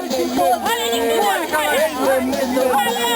Я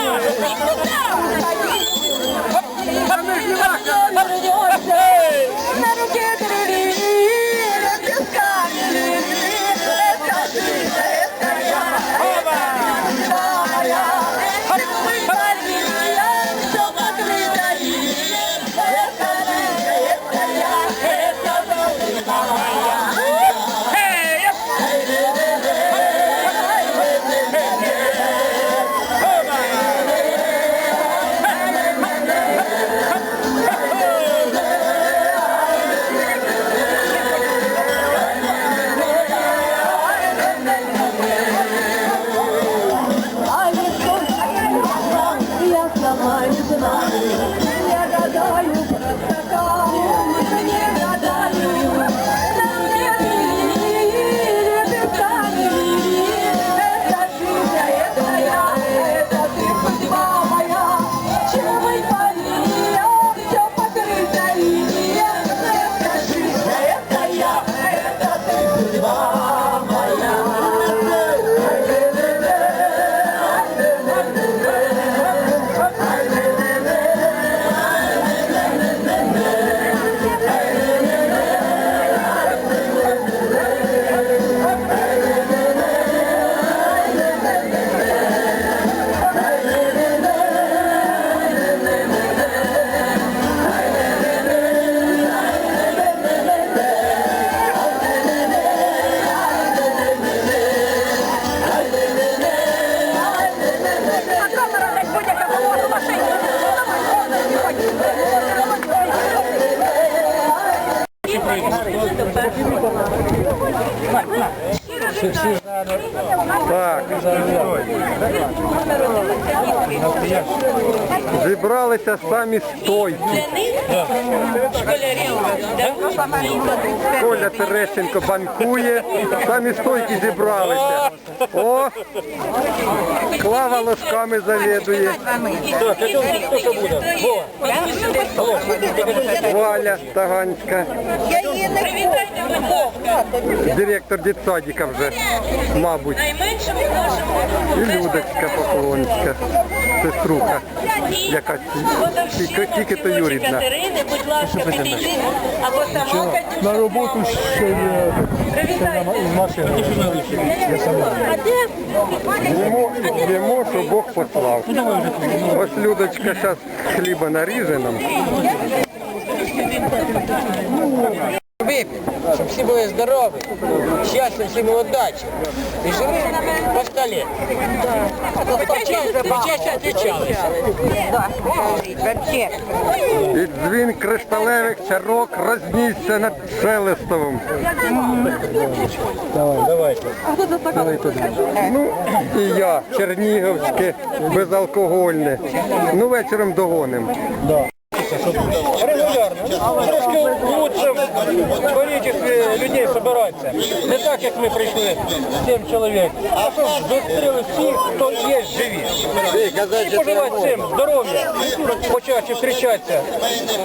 прийдемо. Так. Зібралися самі стойкі. Коля Терещенко банкує, самі стойкі зібралися. О, Клава ложками завідує. Валя Таганська, директор дитсадика вже, мабуть. І Людочка Поклонська, сеструха, яка тільки, тільки то Юрідна. Будь ласка, підійдіть. Або сама На роботу ще є машина. Йому, що Бог послав. Ось Людочка зараз хліба наріже нам. Вип'ємо, щоб всі були здорові, щастя, всім удачі. І жили по столі. Відвічалися. І дзвін кришталевих чарок рознісся над Шелестовим. Давай, давай. Ну, і я, чернігівське, безалкогольне. Ну, вечором догоним. Регулярно. Трошки лучше в количестве людей собираться. Не так, як ми прийшли, 7 чоловік. А щоб зустріли всіх, хто є живі. І пожелати всім здоров'я, почаще зустрічатися,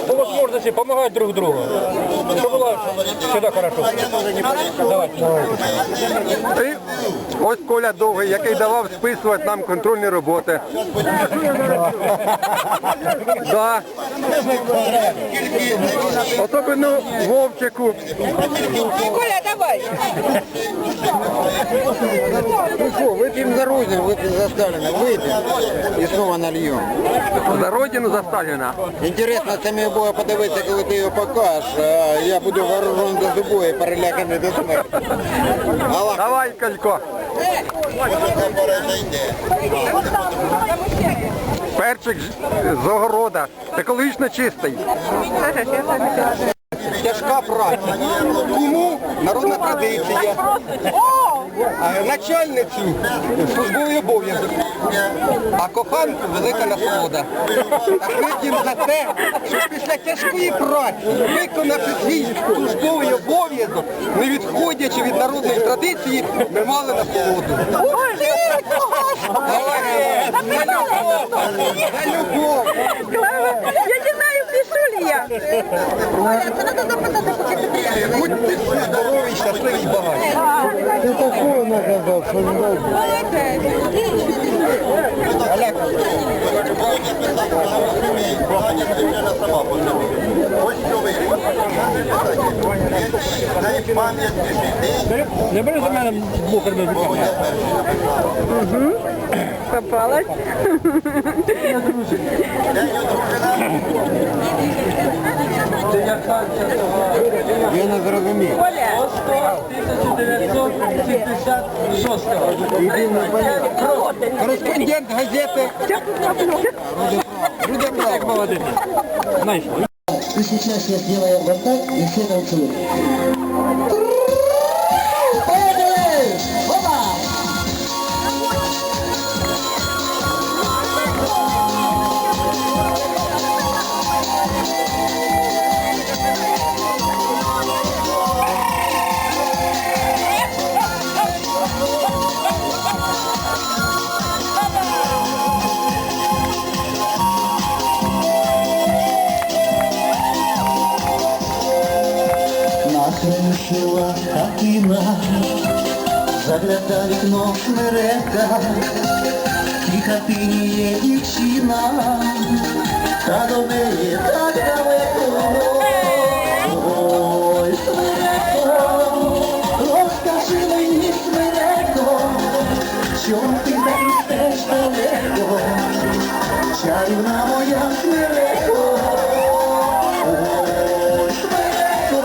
по можливості допомагати друг другу. Щоб було завжди хорошо. Давайте. Ось Коля Довгий, який давав списувати нам контрольні роботи. Да. Особливо Вовчику. Коля, давай. Ну что, выпьем за Родину, выпьем за Сталина, выпьем и снова нальем. За родину за Сталіна. Интересно самі буде подивитися, коли ти його покажеш, а я буду вооружен до зубою і переляканий до смерті. Аллах, Давай, Калько. Перчик з огорода. Екологічно чистий. тяжка праця. Кому народна традиція. А начальницю службовий обов'язок. А коханку велика насолода. Так вип'ємо за те, що після тяжкої праці, виконавши свій службовий обов'язок, не відходячи від народної традиції, ми мали насолоду. За любов! Я не знаю, пишу ли я. Будьте здорові, щасливі і багаті. Не бери за мене бухар без руками. Попалась. Я не зрозумів. Кореспондент газети Правда. Молодець. И сейчас я сделаю вот так, и все танцуют. Смерека, в тій хатині є дівчина, та до неї так далеко. Ой, смереко, розкажи мені, смереко, чом ти так ростеш далеко, чарівна моя смереко. Ой, смереко,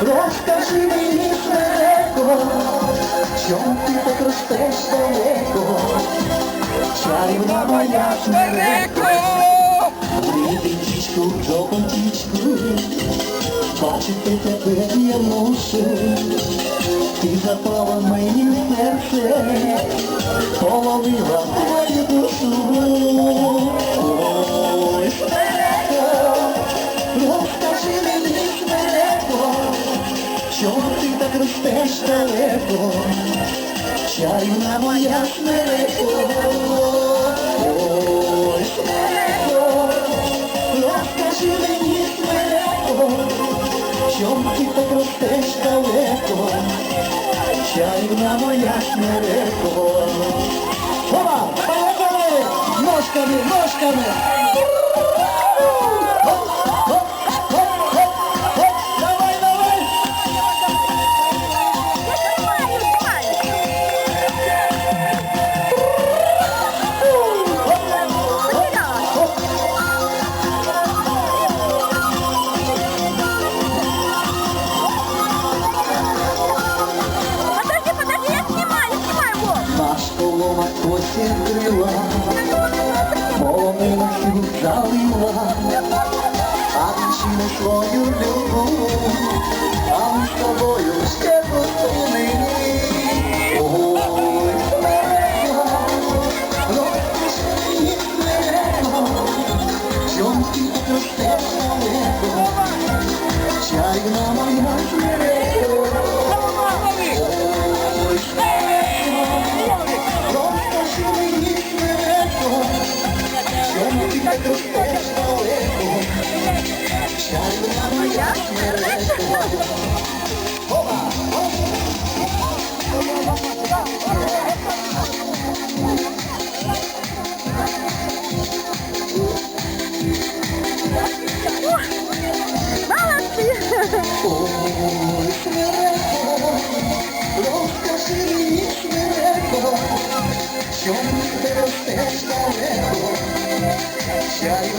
розкажи мені, чом ти так ростеш далеко, чарівна моя смереко. Рідичку, жовточку, бачити тебе я мушу, ти запала мені в половила твою душу. Чому так ростеш далеко, чарівна моя смереко. Ой, смереко, розкажи мені, смереко, чом ти моя смереко. Опа, поехали! Ножками, ножками! Крила, полонина всю залила, а дівчину свою любов, а ми з тобою ще